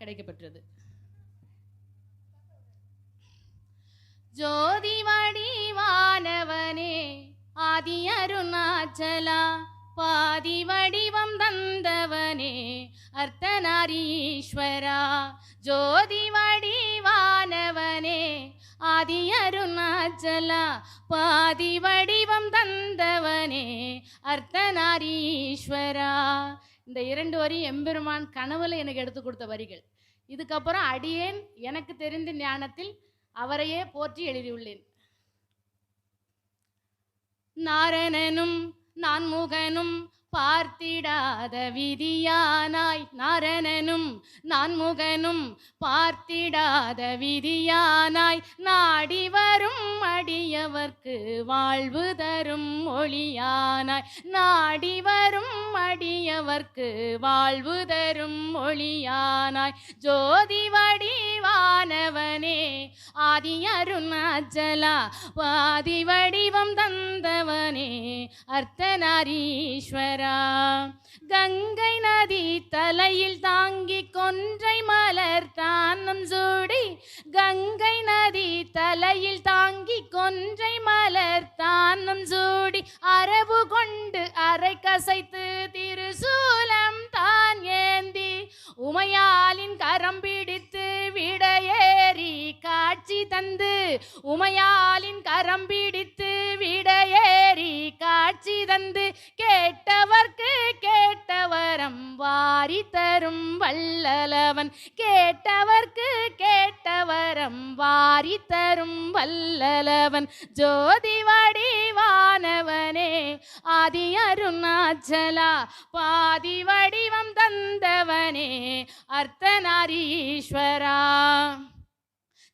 கிடைக்கப்பெற்றது. ஜோதி வடிவானவனே ஆதி அருணாச்சலா பாதி வடிவம் தந்தவனே அர்த்தநாரீஸ்வரா. ஜோதி வடிவானவனே ஆதி அருணாச்சலா பாதி வடிவம் தந்தவனே அர்த்தநாரீஸ்வரா. இந்த இரண்டு வரி எம்பெருமான் கனவுல எனக்கு எடுத்து கொடுத்த வரிகள். இதுக்கப்புறம் அடியேன் எனக்கு தெரிந்த ஞானத்தில் அவரையே போற்றி எழுதியுள்ளேன். நாரணனும் நான்முகனும் பார்த்திடாத விதியானாய் நாரணனும் நான்முகனும் பார்த்திடாத விதியானாய் நாடி வரும் அடியவர்க்கு வாழ்வு தரும் மொழியானாய் நாடி வரும் அடியவர்க்கு வாழ்வு தரும் மொழியானாய் ஜோதி வடி ஆனவனே ஆதி அருணாச்சலா வாதி வடிவம் தந்தவனே அர்த்தநாரீஸ்வரா. கங்கை நதி தலையில் தாங்கி கொன்றை மலர் தானம் சூடி கங்கை நதி தலையில் தாங்கி கொன்றை மலர் தானம் சூடி அரபு கொண்டு அரை கசைத்து திருசூலம் தான் ஏந்தி உமையாலின் கரம் பிடித்து உமையாலின் கரம் பிடித்து விடையேறி காட்சி தந்து கேட்டவர்க்கு கேட்டவரம் வாரி தரும் வல்லலவன். கேட்டவர்க்கு கேட்டவரம் வாரி தரும் வல்லலவன். ஜோதி வடிவானவனே ஆதி அருணாச்சலா பாதி வடிவம் தந்தவனே அர்த்தநாரீஸ்வரா.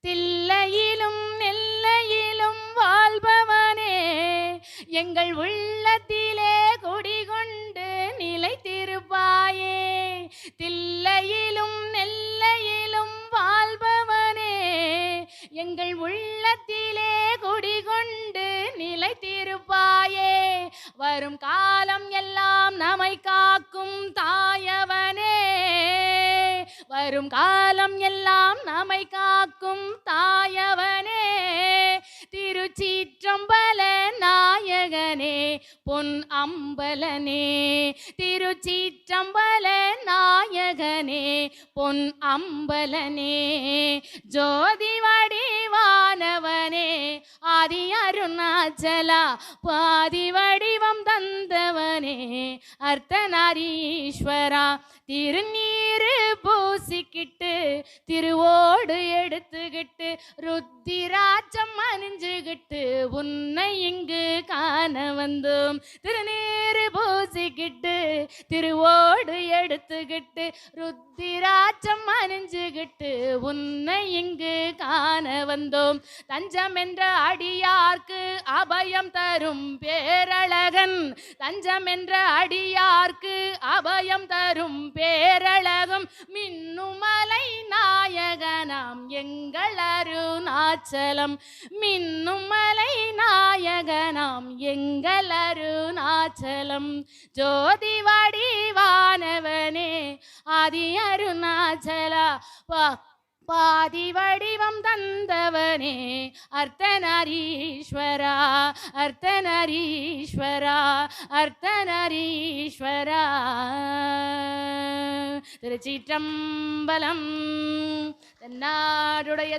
தில்லையிலும் நெல்லையிலும் வாழ்பவனே. எங்கள் உள்ளத்திலே குடிகொண்டு நிலைத்திருப்பாயே. தில்லையிலும் நெல்லையிலும் வாழ்பவனே. எங்கள் உள்ளத்திலே குடிகொண்டு நிலைத்திருப்பாயே. வரும் காலம் எல்லாம் நம்மை காக்கும் தாயவனே. வரும் காலம் எல்லாம் நம்மை காக்கும் தாயவனே. திருச்சீற்றம்பல நாயகனே பொன் அம்பலனே. திருச்சீற்றம்பல நாயகனே பொன் அம்பலனே. ஜோதிவா ஆதி அருணாச்சலா பாதி வடிவம் தந்தவனே அர்த்தநாரீஸ்வரா. திருநீரு பூசிக்கிட்டு திருவோடு எடுத்துக்கிட்டு ருத்திராஜம் அணிஞ்சுகிட்டு உன்னை இங்கு காண வந்தோம். திருநீரு பூசிக்கிட்டு திருவோடு எடுத்துக்கிட்டு ருத்திராட்சம் அணிஞ்சுகிட்டு உன்னை இங்கு காண வந்தோம். தஞ்சம் என்ற அடியார்க்கு அபயம் தரும் பேரழகன். தஞ்சம் என்ற அடியார்க்கு அபயம் தரும் பேரழகம். மின்னுமலை நாயகனாம் எங்கள் அருணாச்சலம். மின்னுமலை நாயகனாம் எங்கள் அருணாச்சலம். ஜோதி வடிவானவனே ஆதி அருணாச்சலா பா பாதி வடிவம் தந்தவனே அர்த்தநரீஸ்வரா அர்த்தநரீஸ்வரா அர்த்தநரீஸ்வரா திருச்சிற்றம்பலம் தென்னாடுடைய